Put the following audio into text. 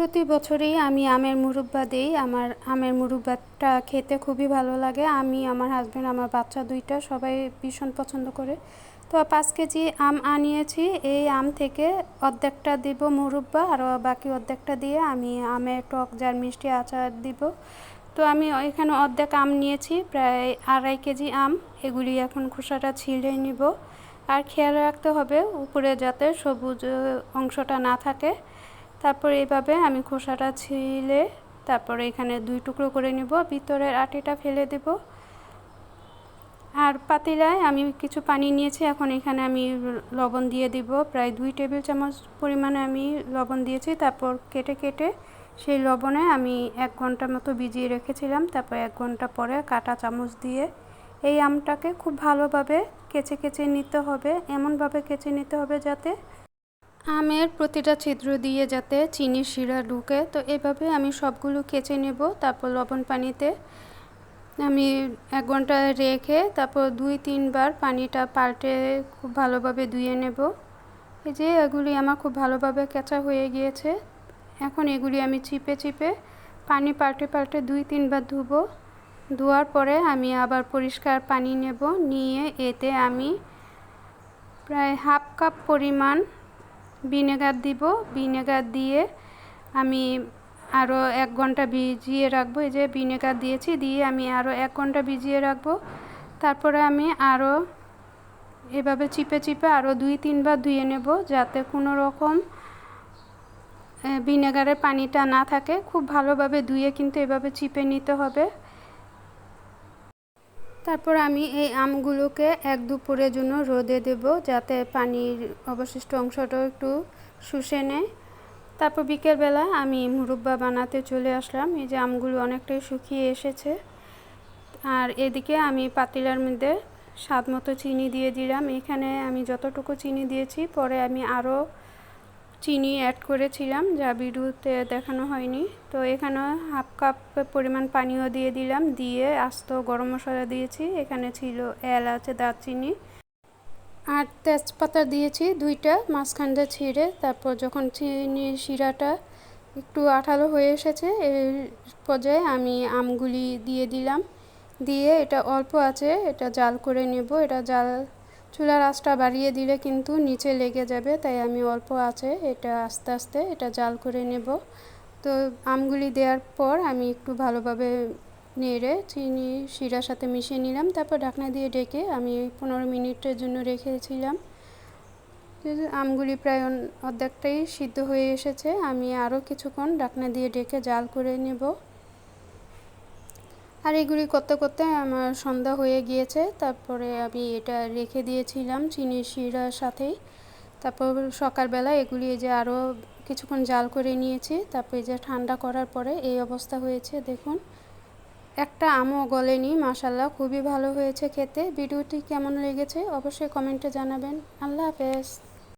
প্রতি বছরই আমি আমের মুরব্বা দিই। আমার আমের মুরব্বাটা খেতে খুবই ভালো লাগে। আমি, আমার হাজব্যান্ড আমার বাচ্চা দুইটা সবাই ভীষণ পছন্দ করে। তো পাঁচ কেজি আম আনিয়েছি। এই আম থেকে অর্ধেকটা দিব মুরব্বা, আর বাকি অর্ধেকটা দিয়ে আমি আমের টক, যার মিষ্টি আচার দিব। তো আমি এখানে অর্ধেক আম নিয়েছি, প্রায় আড়াই কেজি আম। এগুলি এখন খোসাটা ছিঁড়ে নিব। আর খেয়াল রাখতে হবে, উপরে যাতে সবুজ অংশটা না থাকে। তারপর এইভাবে আমি খোসাটা ছিলে, তারপরে এখানে দুই টুকরো করে নিব, ভিতরের আটিটা ফেলে দেব। আর পাতিলায় আমি কিছু পানি নিয়েছি, এখন এখানে আমি লবণ দিয়ে দিব। প্রায় দুই টেবিল চামচ পরিমাণে আমি লবণ দিয়েছি, তারপর কেটে কেটে সেই লবণে আমি এক ঘণ্টা মতো ভিজিয়ে রেখেছিলাম, তারপর এক ঘণ্টা পরে কাটা চামচ দিয়ে এই আমটাকে খুব ভালোভাবে কেচে কেচে নিতে হবে, এমনভাবে কেচে নিতে হবে যাতে আমের প্রতিটা ছিদ্র দিয়ে যাতে চিনির শিরা ঢুকে, তো এভাবে আমি সবগুলো কেচে নেব, তারপর লবণ পানিতে আমি এক ঘণ্টা রেখে তারপর দুই, তিনবার পানিটা পাল্টে খুব ভালোভাবে ধুয়ে নেব। এই যে এগুলি আমার খুব ভালোভাবে কেঁচা হয়ে গিয়েছে। এখন এগুলি আমি চিপে চিপে পানি পাল্টে পাল্টে দুই, তিনবার ধুবো। ধোয়ার পরে আমি আবার পরিষ্কার পানি নেব। নিয়ে এতে আমি প্রায় হাফ কাপ পরিমাণ ভিনেগার দিব। ভিনেগার দিয়ে আমি আরও এক ঘণ্টা ভিজিয়ে রাখব। এই যে ভিনেগার দিয়েছি, দিয়ে আমি আরও এক ঘণ্টা ভিজিয়ে রাখব। তারপরে আমি আরও এভাবে চিপে চিপে আরও দুই, তিনবার ধুয়ে নেব যাতে কোনো রকম ভিনেগারের পানিটা না থাকে। খুব ভালোভাবে ধুয়ে কিন্তু এভাবে চিপে নিতে হবে। তারপর আমি এই আমগুলোকে এক দুপুরের জন্য রোদে দেব যাতে পানির অবশিষ্ট অংশটাও একটু শুষে নেয়। তারপর বিকেলবেলা আমি মুরব্বা বানাতে চলে আসলাম। এই যে আমগুলো অনেকটাই শুকিয়ে এসেছে। আর এদিকে আমি পাতিলার মধ্যে স্বাদ মতো চিনি দিয়ে দিলাম। এখানে আমি যতটুকু চিনি দিয়েছি, পরে আমি আরও চিনি অ্যাড করেছিলাম, যা ভিডিওতে দেখানো হয়নি। তো এখানে হাফ কাপ পরিমাণ পানিও দিয়ে দিলাম, দিয়ে আস্ত গরম মশলা দিয়েছি। এখানে ছিল এলাচ, দারচিনি, আর তেজপাতা দিয়েছি দুইটা মাঝখানটা ছিঁড়ে। তারপর যখন চিনি শিরাটা একটু আঠালো হয়ে এসেছে এর পর্যায়ে আমি আমগুলি দিয়ে দিলাম। দিয়ে এটা অল্প আছে, এটা জাল করে নেব। এটা জাল চুলার আঁচটা বাড়িয়ে দিলে কিন্তু নিচে লেগে যাবে, তাই আমি অল্প আছে, এটা আস্তে আস্তে এটা জাল করে নেব। তো আমগুলি দেওয়ার পর আমি একটু ভালোভাবে নেড়ে চিনি, শিরার সাথে মিশিয়ে নিলাম, তারপর ঢাকনা দিয়ে ডেকে আমি পনেরো মিনিটের জন্য রেখেছিলাম। আমগুলি প্রায় অর্ধেকটাই সিদ্ধ হয়ে এসেছে, আমি আরও কিছুক্ষণ ঢাকনা দিয়ে ডেকে জাল করে নেব। আর এগুলি করতে করতে আমার সন্ধ্যা হয়ে গিয়েছে। তারপরে আমি এটা রেখে দিয়েছিলাম চিনির শিরার সাথেই। তারপর সকালবেলা এগুলি যে আরও কিছুক্ষণ জাল করে নিয়েছি। তারপরে যে ঠান্ডা করার পরে এই অবস্থা হয়েছে, দেখুন। একটা আমও গলেনি মাসাল্লাহ খুবই ভালো হয়েছে খেতে। ভিডিওটি কেমন লেগেছে অবশ্যই কমেন্টে জানাবেন। আল্লাহ হাফেজ।